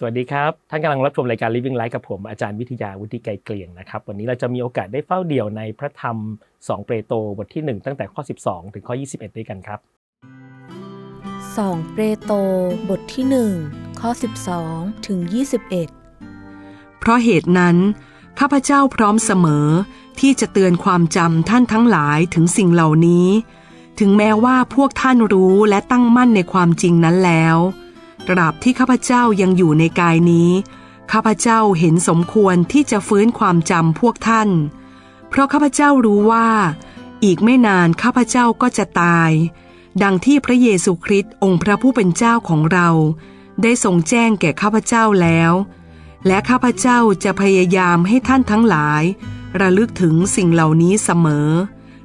สวัสดีครับ ท่านกำลังรับชมรายการ Living Life กับผม อาจารย์วิทยาวุฒิไกรเกลียงนะครับ วันนี้เราจะมีโอกาสได้เฝ้าเดี่ยวในพระธรรม 2 เปโตรบทที่ 1 ตั้งแต่ข้อ 12 ถึงข้อ 21 ด้วยกันครับ 2 เปโตรบทที่ 1 ข้อ 12 ถึง 21 เพราะเหตุนั้น ข้าพเจ้าพร้อมเสมอที่จะเตือนความจำท่านทั้งหลายถึงสิ่งเหล่านี้ ถึงแม้ว่าพวกท่านรู้และตั้งมั่นในความจริงนั้นแล้ว ตราบที่ข้าพเจ้ายังอยู่ในกายนี้ ข้าพเจ้าเห็นสมควรที่จะฟื้นความจำพวกท่าน เพราะข้าพเจ้ารู้ว่า อีกไม่นานข้าพเจ้าก็จะตาย ดังที่พระเยซูคริสต์องค์พระผู้เป็นเจ้าของเรา ได้ทรงแจ้งแก่ข้าพเจ้าแล้ว และข้าพเจ้าจะพยายามให้ท่านทั้งหลาย ระลึกถึงสิ่งเหล่านี้เสมอ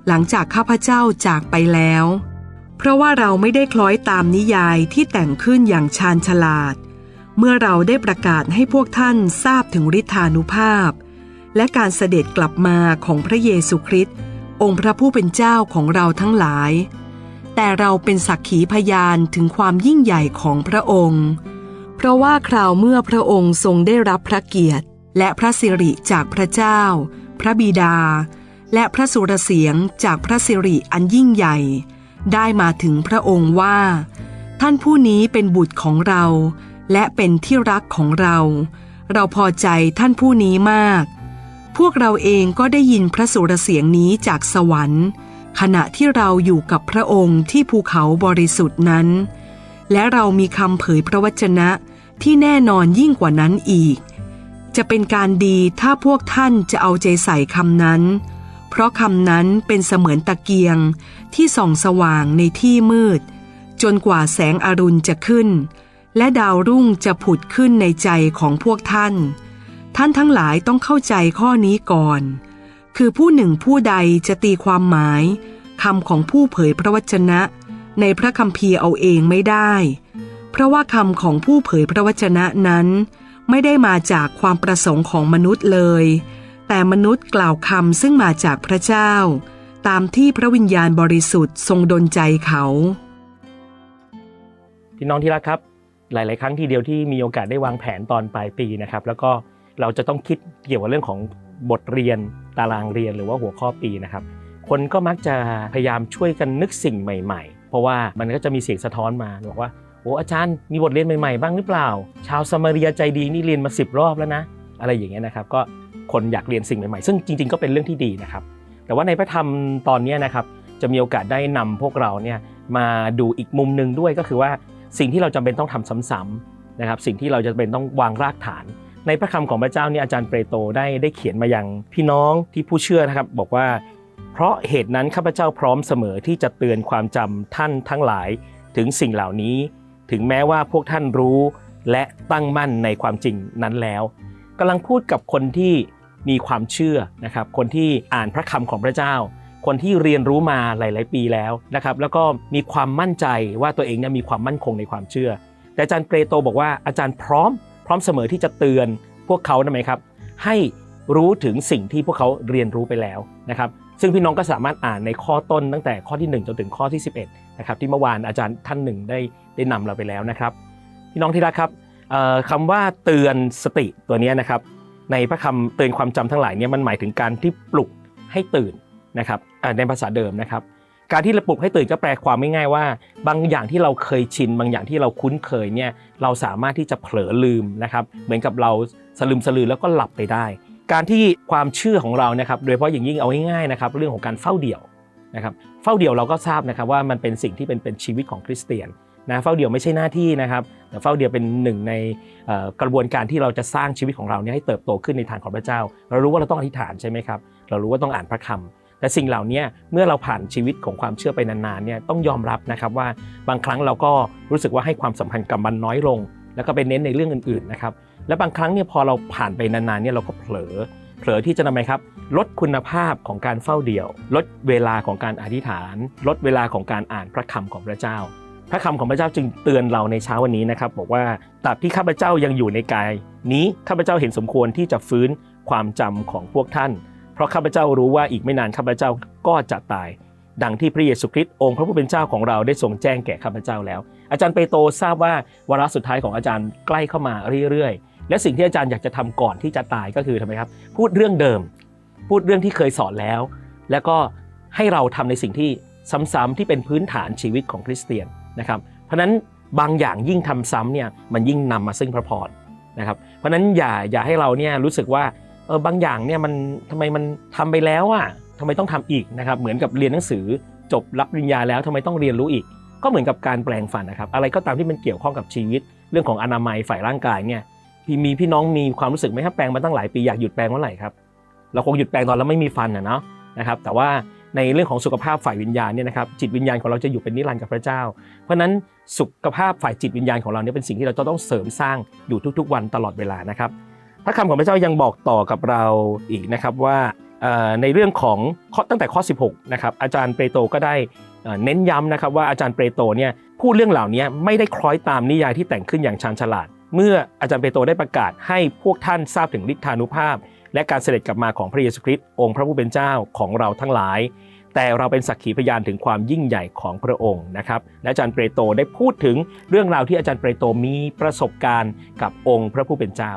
หลังจากข้าพเจ้าจากไปแล้ว เพราะว่าเราไม่ได้คล้อยตามนิยายที่แต่งขึ้นอย่างชาญฉลาด เมื่อเราได้ประกาศให้พวกท่านทราบถึงฤทธานุภาพ และการเสด็จกลับมาของพระเยซูคริสต์องค์พระผู้เป็นเจ้าของเราทั้งหลาย แต่เราเป็นสักขีพยานถึงความยิ่งใหญ่ของพระองค์ เพราะว่าคราวเมื่อพระองค์ทรงได้รับพระเกียรติ และพระสิริจากพระเจ้า พระบิดา และพระสุรเสียงจากพระสิริอันยิ่งใหญ่ ได้มาถึงพระองค์ว่า ท่านผู้นี้เป็นบุตรของเรา และเป็นที่รักของเรา เราพอใจท่านผู้นี้มาก พวกเราเองก็ได้ยินพระสุรเสียงนี้จากสวรรค์ ขณะที่เราอยู่กับพระองค์ที่ภูเขาบริสุทธิ์นั้น และเรามีคำเผยพระวจนะที่แน่นอนยิ่งกว่านั้นอีก จะเป็นการดีถ้าพวกท่านจะเอาใจใส่คำนั้น เพราะคำนั้นเป็นเสมือนตะเกียงที่ส่องสว่างในที่มืด จนกว่าแสงอรุณจะขึ้น และดาวรุ่งจะผุดขึ้นในใจของพวกท่าน ท่านทั้งหลายต้องเข้าใจข้อนี้ก่อน คือผู้หนึ่งผู้ใดจะตีความหมายคำของผู้เผยพระวจนะ ในพระคัมภีร์เอาเองไม่ได้ เพราะว่าคำของผู้เผยพระวจนะนั้น ไม่ได้มาจากความประสงค์ของมนุษย์เลย แต่มนุษย์กล่าวคำซึ่งมาจากพระเจ้า ตามที่พระวิญญาณบริสุทธิ์ทรงดลใจเขาพี่น้องที่รักครับ หลาย ๆ ครั้งทีเดียวที่มีโอกาสได้วางแผนตอนปลายปีนะครับ แล้วก็เราจะต้องคิดเกี่ยวกับเรื่องของบทเรียนตารางเรียนหรือว่าหัวข้อปีนะครับ คนก็มักจะพยายามช่วยกันนึกสิ่งใหม่ ๆ เพราะว่ามันก็จะมีเสียงสะท้อนมาบอกว่าโอ้อาจารย์มีบทเรียนใหม่ ๆ บ้างหรือเปล่า ชาวสมาเรียใจดีนี่เรียนมาสิบรอบแล้วนะ อะไรอย่างเงี้ยนะครับ ก็ คนอยากเรียนสิ่งใหม่ๆ ซึ่งจริง ๆ ก็เป็นเรื่องที่ดีนะครับ แต่ว่าในพระธรรมตอนนี้นะครับจะมีโอกาสได้นำพวกเราเนี่ยมาดูอีกมุมหนึ่งด้วยก็คือว่าสิ่งที่เราจำเป็นต้องทำซ้ำๆนะครับ สิ่งที่เราจะเป็นต้องวางรากฐาน ในพระคำของพระเจ้าเนี่ยอาจารย์เปโตรได้ได้เขียนมายังพี่น้องที่ผู้เชื่อนะครับ บอกว่า เพราะเหตุนั้นข้าพเจ้าพร้อมเสมอที่จะเตือนความจำท่านทั้งหลายถึงสิ่งเหล่านี้ ถึงแม้ว่าพวกท่านรู้และตั้งมั่นในความจริงนั้นแล้วกำลังพูดกับคนที่ มีความเชื่อนะครับ คนที่อ่านพระคำของพระเจ้า คนที่เรียนรู้มาหลาย ๆ ปีแล้วนะครับ แล้วก็มีความมั่นใจว่าตัวเองเนี่ยมีความมั่นคงในความเชื่อ แต่อาจารย์เปโตรบอกว่าอาจารย์พร้อม พร้อมเสมอที่จะเตือนพวกเขานะไหมครับ ให้รู้ถึงสิ่งที่พวกเขาเรียนรู้ไปแล้วนะครับ ซึ่งพี่น้องก็สามารถอ่านในข้อต้นตั้งแต่ข้อที่1จนถึงข้อที่ 11นะครับที่เมื่อวานอาจารย์ท่านหนึ่งได้ได้นำเราไปแล้วนะครับ พี่น้องที่รักครับคำว่าเตือนสติตัวนี้นะครับ ในพระคำเตือนความจำทั้งหลายเนี่ยมันหมายถึงการที่ปลุกให้ตื่นนะครับในภาษาเดิมนะครับ การที่เราปลุกให้ตื่นก็แปลความไม่ง่ายว่า บางอย่างที่เราเคยชิน บางอย่างที่เราคุ้นเคยเนี่ยเราสามารถที่จะเผลอลืมนะครับเหมือนกับเราสลืมสลือแล้วก็หลับไปได้ การที่ความเชื่อของเรานะครับโดยเฉพาะอย่างยิ่งเอาง่ายๆนะครับเรื่องของการเฝ้าเดี่ยวนะครับเฝ้าเดี่ยวเราก็ทราบนะครับว่ามันเป็นสิ่งที่เป็นเป็นชีวิตของคริสเตียน นะเฝ้าเดี่ยวไม่ใช่หน้าที่นะครับแต่เฝ้าเดี่ยวเป็นหนึ่งในกระบวนการที่เราจะสร้างชีวิตของเราเนี่ยให้เติบโตขึ้นในทางของพระเจ้า เรารู้ว่าเราต้องอธิษฐานใช่ไหมครับเรารู้ว่าต้องอ่านพระคำแต่สิ่งเหล่านี้เมื่อเราผ่านชีวิตของความเชื่อไปนานๆเนี่ยต้องยอมรับนะครับว่าบางครั้งเราก็รู้สึกว่าให้ความสำคัญกับมันน้อยลง แล้วก็ไปเน้นในเรื่องอื่นๆนะครับและบางครั้งเนี่ยพอเราผ่านไปนานๆเนี่ยเราก็เผลอเผลอที่จะทำไมครับ ลดคุณภาพของการเฝ้าเดี่ยว ลดเวลาของการอธิษฐาน ลดเวลาของการอ่านพระคำของพระเจ้า ระคำของพระเจ้าจึงเตือนเราในเช้าวันนี้นะครับ บอกว่าตราบที่ข้าพเจ้ายังอยู่ในกาย นี้ข้าพเจ้าเห็นสมควรที่จะฟื้นความจำของพวกท่าน เพราะข้าพเจ้ารู้ว่าอีกไม่นานข้าพเจ้าก็จะตาย ดังที่พระเยซูคริสต์องค์พระผู้เป็นเจ้าของเราได้ทรงแจ้งแก่ข้าพเจ้าแล้ว อาจารย์เปโตรทราบว่าวาระสุดท้ายของอาจารย์ใกล้เข้ามาเรื่อยๆ และสิ่งที่อาจารย์อยากจะทำก่อนที่จะตายก็คือทำไมครับ พูดเรื่องเดิม พูดเรื่องที่เคยสอนแล้ว แล้วก็ให้เราทำในสิ่งที่ซ้ำๆที่เป็นพื้นฐานชีวิตของคริสเตียน นะครับเพราะนั้นบางอย่างยิ่งทำซ้ำเนี่ยมันยิ่งนำมาซึ่งพระพรนะครับเพราะนั้นอย่าอย่าให้เราเนี่ยรู้สึกว่าเออบางอย่างเนี่ยมันทำไมมันทำไปแล้วอะทำไมต้องทำอีกนะครับเหมือนกับเรียนหนังสือจบรับปริญญาแล้วทำไมต้องเรียนรู้อีก ก็เหมือนกับการแปลงฟันนะครับอะไรก็ตามที่มันเกี่ยวข้องกับชีวิต เรื่องของอนามัยฝ่ายร่างกายเนี่ยพี่มีพี่น้องมีความรู้สึกไหมครับแปลงมาตั้งหลายปีอยากหยุดแปลงเมื่อไหร่ครับเราคงหยุดแปลงตอนเราไม่มีฟันนะเนาะนะครับแต่ว่า ในเรื่องของสุขภาพฝ่ายวิญญาณเนี่ยนะครับจิตวิญญาณของเราจะอยู่เป็นนิรันดร์กับพระเจ้า เพราะนั้นสุขภาพฝ่ายจิตวิญญาณของเราเนี่ยเป็นสิ่งที่เราจะต้องเสริมสร้างอยู่ทุกๆ วันตลอดเวลานะครับพระคำของพระเจ้ายังบอกต่อกับเราอีกนะครับว่าในเรื่องของตั้งแต่ข้อ 16นะครับอาจารย์เปโตรก็ได้เอ่อเน้นย้ำนะครับว่าอาจารย์เปโตรเนี่ยพูดเรื่องเหล่านี้ไม่ได้คล้อยตามนิยายที่แต่งขึ้นอย่างชาญฉลาด เมื่ออาจารย์เปโตรได้ประกาศให้พวกท่านทราบถึงฤทธานุภาพ และการเสด็จกลับมาของพระเยซูคริสต์องค์พระผู้เป็นเจ้าของเราทั้งหลาย แต่เราเป็นสักขีพยานถึงความยิ่งใหญ่ของพระองค์นะครับและอาจารย์เปโตรได้พูดถึงเรื่องราวที่อาจารย์เปโตรมีประสบการณ์กับองค์พระผู้เป็นเจ้า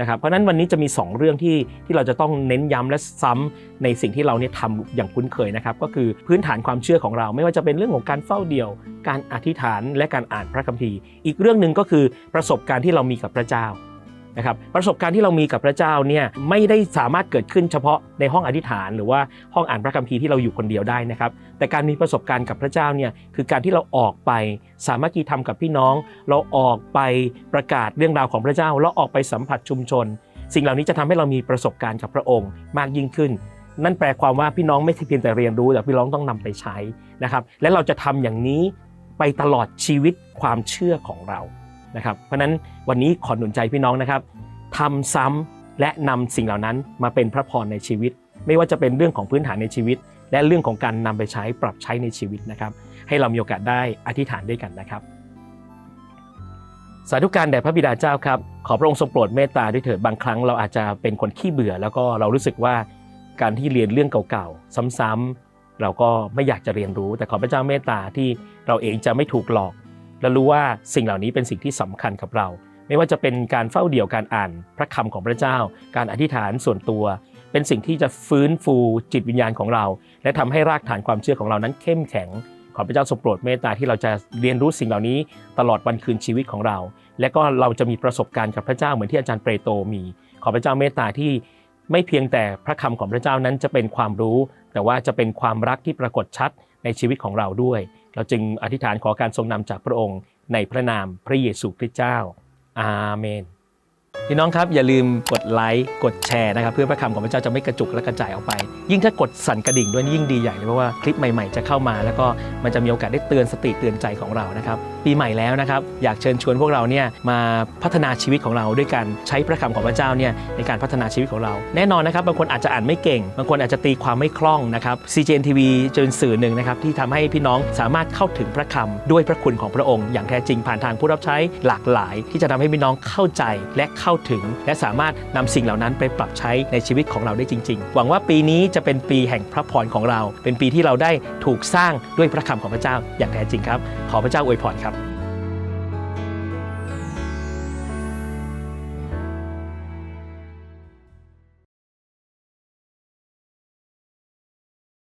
นะครับเพราะนั้นวันนี้จะมี 2 เรื่องที่ที่เราจะต้องเน้นย้ำและซ้ำในสิ่งที่เราเนี่ยทำอย่างคุ้นเคยนะครับก็คือพื้นฐานความเชื่อของเรา ไม่ว่าจะเป็นเรื่องของการเฝ้าเดี่ยว การอธิษฐานและการอ่านพระคัมภีร์ อีกเรื่องหนึ่งก็คือประสบการณ์ที่เรามีกับพระเจ้า นะครับประสบการณ์ที่เรามีกับพระเจ้าเนี่ยไม่ได้สามารถเกิดขึ้นเฉพาะในห้องอธิษฐาน หรือว่าห้องอ่านพระคัมภีร์ที่เราอยู่คนเดียวได้นะครับแต่การมีประสบการณ์กับพระเจ้าเนี่ยคือการที่เราออกไปสามัคคีธรรมกับพี่น้อง เราออกไปประกาศเรื่องราวของพระเจ้าแล้วออกไปสัมผัสชุมชน สิ่งเหล่านี้จะทำให้เรามีประสบการณ์กับพระองค์มากยิ่งขึ้น นั่นแปลความว่าพี่น้องไม่เพียงแต่เรียนรู้แต่พี่น้องต้องนำไปใช้นะครับและเราจะทำอย่างนี้ไปตลอดชีวิตความเชื่อของเรา นะครับ เพราะนั้นวันนี้ขอหนุนใจพี่น้องนะครับทำซ้ำและนำสิ่งเหล่านั้นมาเป็นพระพรในชีวิต ไม่ว่าจะเป็นเรื่องของพื้นฐานในชีวิต และเรื่องของการนำไปใช้ปรับใช้ในชีวิตนะครับ ให้เรามีโอกาสได้อธิษฐานด้วยกันนะครับสาธุการแด่พระบิดาเจ้าครับ ขอพระองค์ทรงโปรดเมตตาด้วยเถิดบางครั้งเราอาจจะเป็นคนขี้เบื่อ แล้วก็เรารู้สึกว่าการที่เรียนเรื่องเก่าๆ ซ้ำๆเราก็ไม่อยากจะเรียนรู้ แต่ขอพระเจ้าเมตตาที่เราเองจะไม่ถูกหลอก และรู้ว่าสิ่งเหล่านี้เป็นสิ่งที่สำคัญกับเรา ไม่ว่าจะเป็นการเฝ้าเดี่ยวการอ่านพระคำของพระเจ้า การอธิษฐานส่วนตัว เป็นสิ่งที่จะฟื้นฟูจิตวิญญาณของเรา และทำให้รากฐานความเชื่อของเรานั้นเข้มแข็งขอพระเจ้าทรงโปรดเมตตาที่เราจะเรียนรู้สิ่งเหล่านี้ตลอดวันคืนชีวิตของเรา และก็เราจะมีประสบการณ์กับพระเจ้าเหมือนที่อาจารย์เปโตรมี ขอพระเจ้าเมตตาที่ไม่เพียงแต่พระคำของพระเจ้านั้นจะเป็นความรู้ แต่ว่าจะเป็นความรักที่ปรากฏชัดในชีวิตของเราด้วย เราจึงอธิษฐานขอการทรงนำจากพระองค์ในพระนามพระเยซูคริสต์เจ้า อาเมน พี่น้องครับอย่าลืมกดไลค์กดแชร์นะครับ เพื่อพระคำของพระเจ้าจะไม่กระจุกและกระจายออกไป ยิ่งถ้ากดสั่นกระดิ่งด้วยนี่ยิ่งดีใหญ่เลยเพราะว่าคลิปใหม่ๆ จะเข้ามา แล้วก็มันจะมีโอกาสได้เตือนสติเตือนใจของเรานะครับ ปีใหม่แล้วนะครับอยากเชิญชวนพวกเราเนี่ยมาพัฒนาชีวิตของเราด้วยการใช้พระคำของพระเจ้าเนี่ยในการพัฒนาชีวิตของเรา แน่นอนนะครับบางคนอาจจะอ่านไม่เก่ง บางคนอาจจะตีความไม่คล่องนะครับ CGN TV จะเป็นสื่อหนึ่งนะครับที่ทำให้พี่น้องสามารถเข้าถึงพระคำด้วยพระคุณของพระองค์ อย่างแท้จริงผ่านทางผู้รับใช้หลากหลาย ที่จะทำให้พี่น้องเข้าใจและเข้าถึง และสามารถนำสิ่งเหล่านั้นไปปรับใช้ในชีวิตของเราได้จริง ๆ หวังว่าปีนี้จะเป็นปีแห่งพระพรของเรา เป็นปีที่เราได้ถูกสร้างด้วยพระคำของพระเจ้าอย่างแท้จริงครับ ขอพระเจ้าอวยพรครับ